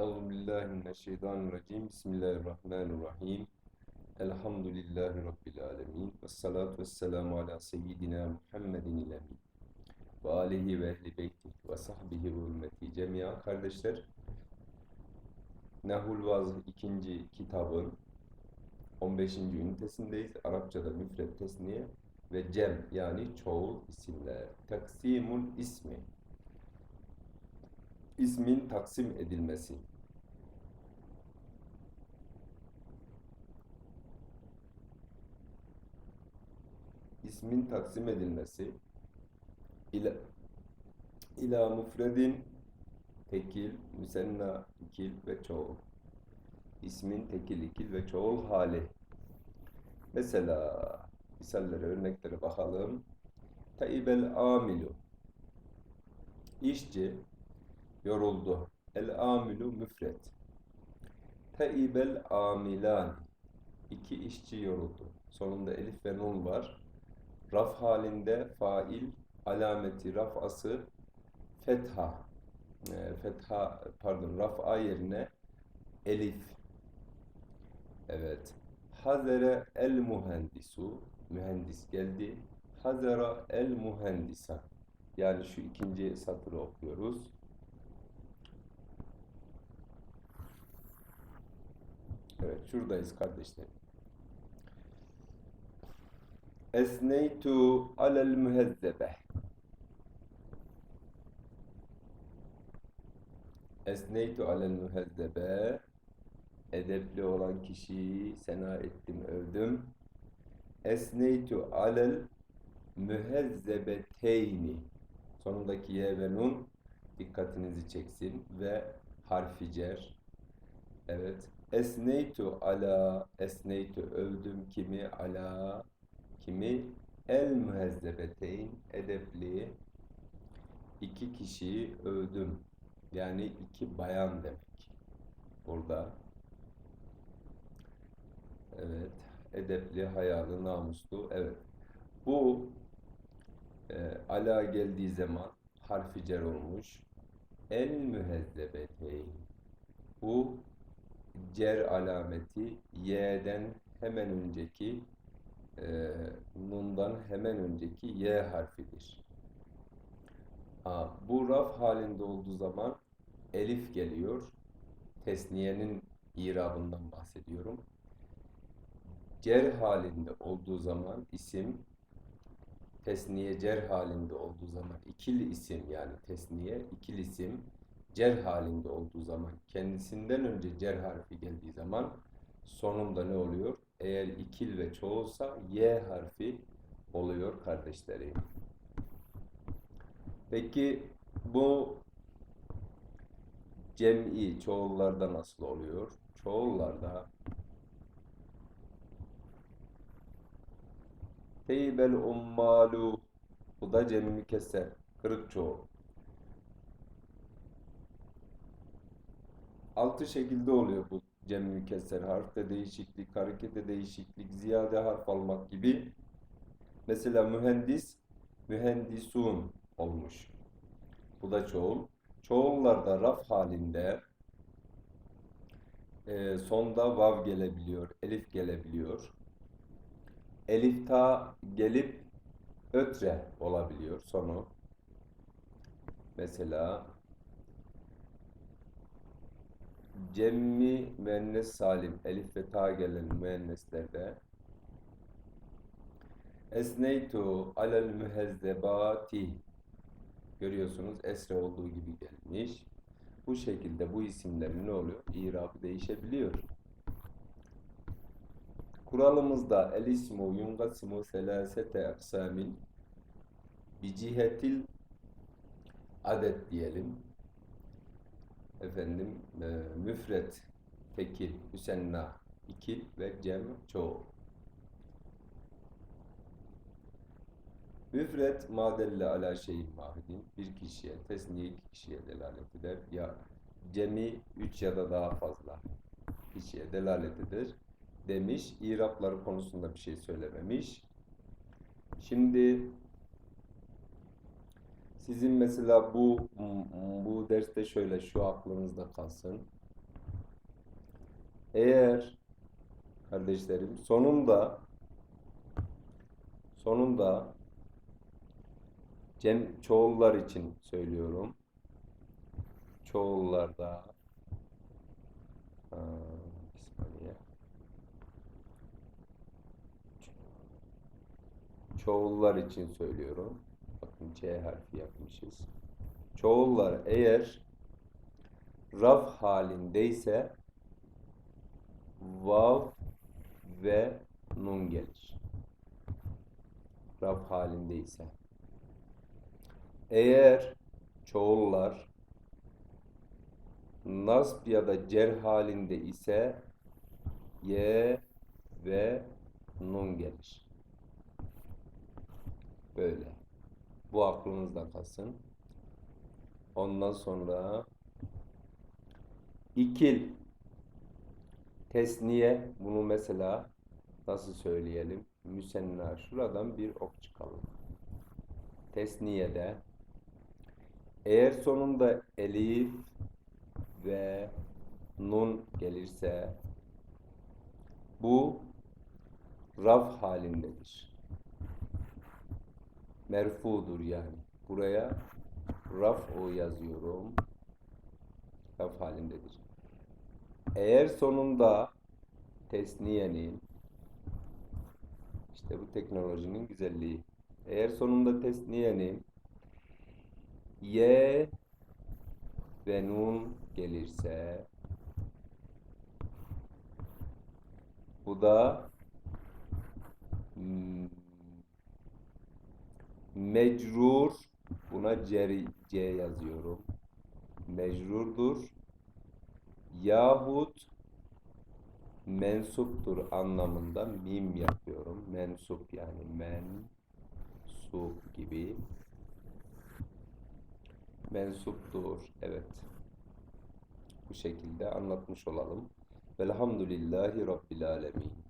Euzu billahi mineşşeytanirracim. Bismillahirrahmanirrahim. Elhamdülillahi rabbil alamin. Ves salatu vesselamu ala seyyidina Muhammedin emin. Ve alihi ve ehli beyti ve sahbihi ve ümmeti cemiyan. Kardeşler, Nahul Vaz ikinci kitabın 15. ünitesindeyiz. Arapçada müfret tesniye ve cem yani çoğul isimler. Taksimul ismi. İsmin taksim edilmesi. İsmin taksim edilmesi ila, ila mufredin tekil, müsenna ikil ve çoğul. İsmin tekil, ikil ve çoğul hali. Mesela misallere, örneklere bakalım. Taibel amilu. İşçi yoruldu. El amilu müfret. Taibel amilan. İki işçi yoruldu. Sonunda elif ve nun var. Raf halinde fail alameti rafası fetha. E, fetha pardon raf'a yerine elif. Evet. Hazere el muhendisu mühendis geldi. Hazera el muhendisa. Yani şu ikinci satırı okuyoruz. Evet, şuradayız kardeşlerim. Esneytu alel mühezzebe. Esneytu alel mühezzebe. Edepli olan kişiyi sena ettim, övdüm. Esneytu alel mühezzebeteyni. Sonundaki ye ve nun dikkatinizi çeksin ve harfi cer. Evet. Esneytu ala esneytu övdüm kimi ala kimi el mühezzebeteyn edepli iki kişiyi övdüm. Yani iki bayan demek. Burada evet edepli, hayalı, namuslu. Evet. Bu e, ala geldiği zaman harfi cer olmuş. El mühezzebeteyn. Bu cer alameti y'den hemen önceki e, nundan hemen önceki y harfidir. Aa, bu raf halinde olduğu zaman elif geliyor. Tesniyenin irabından bahsediyorum. Cer halinde olduğu zaman isim tesniye cer halinde olduğu zaman ikili isim yani tesniye ikili isim cer halinde olduğu zaman kendisinden önce cer harfi geldiği zaman sonunda ne oluyor? Eğer ikil ve çoğulsa y harfi oluyor kardeşlerim. Peki bu cem'i çoğullarda nasıl oluyor? Çoğullarda teybel ummalu bu da cem'i keser. Kırık çoğul. Altı şekilde oluyor bu cem mükesser. Harfte değişiklik, harekete değişiklik, ziyade harf almak gibi. Mesela mühendis, mühendisun olmuş. Bu da çoğul. Çoğullarda raf halinde e, sonda vav gelebiliyor, elif gelebiliyor. Elif ta gelip ötre olabiliyor sonu. Mesela Cemmi müennes salim elif ve ta gelen müenneslerde Esneytu alel mühezzebati görüyorsunuz esre olduğu gibi gelmiş. Bu şekilde bu isimlerin ne oluyor? İrabı değişebiliyor. Kuralımızda el ismu yungasimu selasete aksamin bicihetil adet diyelim efendim e, müfret, tekil, müsenna, ikil ve cem çoğul. Müfret madelle ala şeyin vahidin bir kişiye, tesniye iki kişiye delalet eder. Ya cemi üç ya da daha fazla kişiye delalet eder demiş. İrapları konusunda bir şey söylememiş. Şimdi sizin mesela bu bu derste şöyle şu aklınızda kalsın. Eğer kardeşlerim sonunda sonunda cem çoğullar için söylüyorum. Çoğullarda saniye. Çoğullar için söylüyorum. C harfi yapmışız. Çoğullar eğer raf halindeyse vav ve nun gelir. Raf halindeyse. Eğer çoğullar nasb ya da cer halinde ise y ve nun gelir. Böyle. Bu aklınızda kalsın. Ondan sonra ikil tesniye bunu mesela nasıl söyleyelim? Müsenna şuradan bir ok çıkalım. Tesniyede eğer sonunda elif ve nun gelirse bu raf halindedir. Merfudur yani. Buraya raf o yazıyorum. Raf halindedir. Eğer sonunda tesniyenin işte bu teknolojinin güzelliği. Eğer sonunda tesniyenin ye ve nun gelirse bu da hmm, mecrur buna C, C yazıyorum. Mecrurdur yahut mensuptur anlamında mim yapıyorum. Mensup yani mensup gibi. Mensuptur. Evet. Bu şekilde anlatmış olalım. Velhamdülillahi Rabbil Alemin.